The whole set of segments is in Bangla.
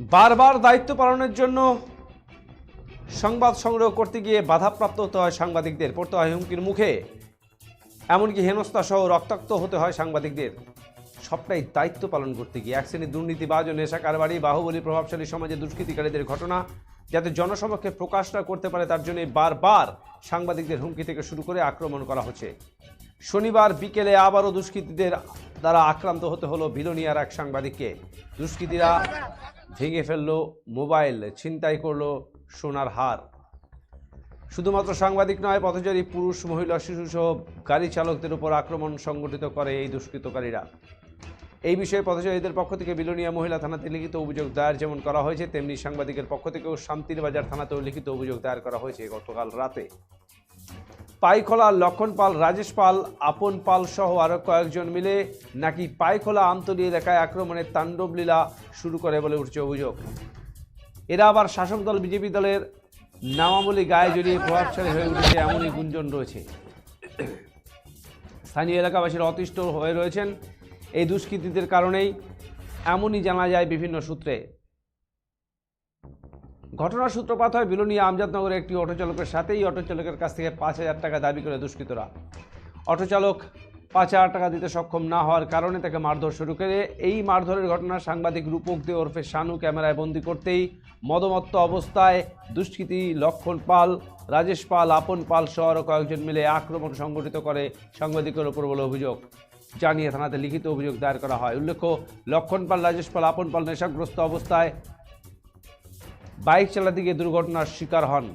বারবার দায়িত্ব পালনের জন্য সংবাদ সংগ্রহ করতে গিয়ে বাধাপ্রাপ্ত হতে হয় সাংবাদিকদের, পড়তে হয় হুমকির মুখে। এমনকি হেনস্থা সহ রক্তাক্ত হতে হয় সাংবাদিকদের। সবটাই দায়িত্ব পালন করতে গিয়ে। এক শ্রেণির দুর্নীতিবাজ ও নেশা কারবারি বাহুবলী প্রভাবশালী সমাজে দুষ্কৃতিকারীদের ঘটনা যাতে জনসমক্ষে প্রকাশ না করতে পারে, তার জন্য বারবার সাংবাদিকদের হুমকি থেকে শুরু করে আক্রমণ করা হচ্ছে। শনিবার বিকেলে আবারও দুষ্কৃতীদের দ্বারা আক্রান্ত হতে হলো বিলোনিয়ার এক সাংবাদিককে। দুষ্কৃতীরা ভেঙে ফেলল মোবাইল, ছিনতাই করল সোনার হার। শুধুমাত্র সাংবাদিক নয়, পথচারী, পুরুষ, মহিলা শিশুসহ গাড়ি চালকদের উপর আক্রমণ সংগঠিত করে এই দুষ্কৃতকারীরা। এই বিষয়ে পথচারীদের পক্ষ থেকে বিলোনিয়া মহিলা থানাতে লিখিত অভিযোগ দায়ের যেমন করা হয়েছে, তেমনি সাংবাদিকের পক্ষ থেকেও শান্তির বাজার থানাতেও লিখিত অভিযোগ দায়ের করা হয়েছে গতকাল রাতে। পাইখোলা, লক্ষণ পাল, রাজেশ পাল, আপন পাল সহ আরও কয়েকজন মিলে নাকি পাইখোলা আমতলী এলাকায় আক্রমণের তাণ্ডব লীলা শুরু করে বলে উঠছে অভিযোগ। এরা আবার শাসক দল, বিজেপি দলের নামাবলী গায়ে জড়িয়ে প্রভাবশালী হয়ে উঠেছে এমনই গুঞ্জন রয়েছে। স্থানীয় এলাকাবাসীরা অতিষ্ঠ হয়ে রয়েছেন। এই দুষ্কৃতীদের কারণেই এমনই জানা যায় বিভিন্ন সূত্রে। ঘটনার সূত্রপাত হয় বিলোনিয়া আমজাদনগরের একটি অটো চালকের সাথেই। অটো চালকের কাছ থেকে পাঁচ হাজার টাকা দাবি করে দুষ্কৃতরা। অটো চালক পাঁচ হাজার টাকা দিতে সক্ষম না হওয়ার কারণে তাকে মারধর শুরু করে। এই মারধরের ঘটনা সাংবাদিক রূপক দে ওরফে শানু ক্যামেরায় বন্দি করতেই মদমত্ত অবস্থায় দুষ্কৃতী লক্ষণ পাল, রাজেশ পাল, আপন পাল সহ কয়েকজন মিলে আক্রমণ সংগঠিত করে সাংবাদিকের ওপর বলে অভিযোগ জানিয়ে থানাতে লিখিত অভিযোগ দায়ের করা হয়। উল্লেখ্য, লক্ষণ পাল, রাজেশ পাল, আপন পাল নেশাগ্রস্ত অবস্থায় বাইক চালাতে গিয়ে দুর্ঘটনার শিকার হন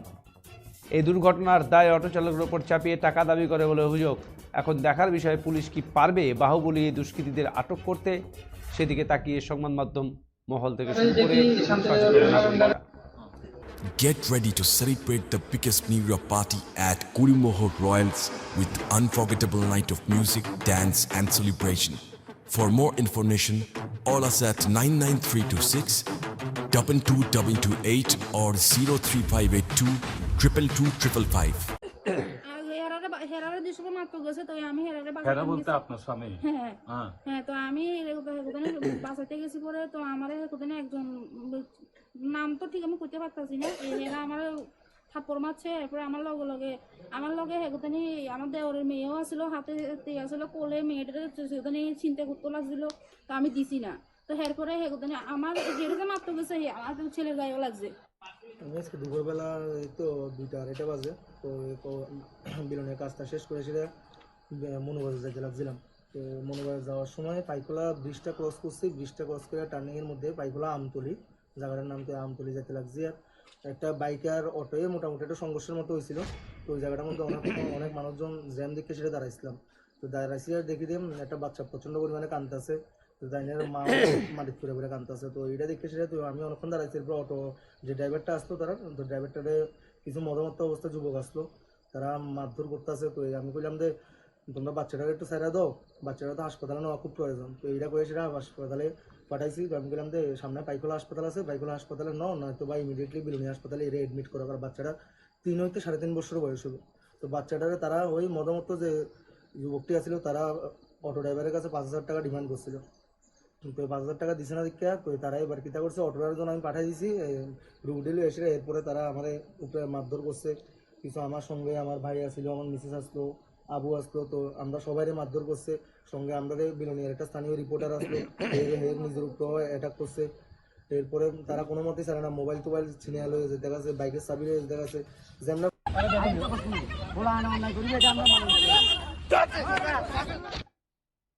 এই দুর্ঘটনার দায় অটো চালকের ওপর চাপিয়ে টাকা দাবি করে বলে অভিযোগ এখন দেখার বিষয়ে পুলিশ কি পারবে বাহুবলী এই দুষ্কৃতীদের আটক করতে সেদিকে তাকিয়ে সংবাদ মাধ্যম মহল থেকে শুরু করে Get ready to celebrate the biggest New Year party at Kurimoho Royals with unforgettable night of music, dance and celebration. For more information, call us at 99326 22228 or 03582 222 আর হেরারে বা- হেরারে দুশো মাত্র গেছে তো আমি হেরারে বাসায় হেরা বলতে আপনার স্বামী? হ্যাঁ হ্যাঁ। হ্যাঁ। তো আমি হেকুদানে বাসাতে গেছি পরে তো আমার হেকুদানে একজন নাম তো ঠিক আমি করতে পারতাছি না। হেরা আমার থাপ্পড় মারছে এরপরে আমার লগে লগে আমার লগে হেকুদানি আমার দেওরের মেয়েও আসলো হাতে আসলো কোলে সেখানে চিন্তা করতে লাগছিল তো আমি দিছি না। তো এরপরে হেকুদানি আমার যেটা মাত্র গেছে আমার ছেলের গায়েও লাগছে। আজকে দুপুরবেলা তো দুইটা আড়াইটা বাজে, তো বিলনের কাজটা শেষ করে সেটা মনোবাজার যাইতে লাগছিলাম। তো মনোবাজার যাওয়ার সময় পাইকোলা ব্রিজটা ক্রস করছি, ব্রিজটা ক্রস করে টার্নিংয়ের মধ্যে পাইকোলা আমতলি, জায়গাটার নাম তো আমতলি যেতে লাগছি। আর একটা বাইক আর অটোয়ে মোটামুটি একটা সংঘর্ষের মতো হয়েছিল, তো ওই জায়গাটার মধ্যে অনেক অনেক মানুষজন জ্যাম দেখে সেটা দাঁড়াইছিলাম। তো দাঁড়াইছি আর দেখি দিলাম একটা বাচ্চা প্রচণ্ড পরিমাণে কান্দতেছে তো দাইনের মা মাটির করে করে কান্দতেছে তো এটা দেখে সেটা তো আমি অনেকক্ষণ দাঁড়াইছি এরপর অটো যে ড্রাইভারটা আসতো তারা তো ড্রাইভারটারে কিছু মদমত্ত অবস্থা যুবক আসলো তারা মারধর করতেছে তো এই আমি কইলাম যে তোমরা বাচ্চাটাকে একটু সাইরা দাও বাচ্চাটা তো হাসপাতালে নেওয়া খুব প্রয়োজন তো এইটা করে সেটা হাসপাতালে পাঠাইছি তো আমি বললাম যে সামনে পাইকোলা হাসপাতাল আছে পাইকোলা হাসপাতালে নাও নয়তো বা ইমিডিয়েটলি বিলুনি হাসপাতালে এর এডমিট করা কারণ বাচ্চাটা তিন হইতে সাড়ে তিন বছর বয়স হবে তো বাচ্চাটারে তারা ওই মদমত্ত যে যুবকটি আছিল তারা অটো ড্রাইভারের কাছে পাঁচ হাজার টাকা ডিমান্ড করছিল তো পাঁচ হাজার টাকা দিছে না দীক্ষা তো তারা এবার কিতা করছে অটোটার জন্য আমি পাঠিয়ে দিছি রুডিলে এসে এরপরে তারা আমার উপরে মারধর করছে। কিছু আমার সঙ্গে আমার ভাই আসছিল আমার মিসেস আসলো আবু আসলো তো আমরা সবাই মারধর করছে। সঙ্গে আমাদের বিলনিয়ার একটা স্থানীয় রিপোর্টার আসলো হের নিজের উপর অ্যাটাক করছে। এরপরে তারা কোনো মতেই ছাড়ে না মোবাইল টোবাইল ছিনে আলো দেখা যাচ্ছে বাইকের চাবি দেখা যাচ্ছে যে আমরা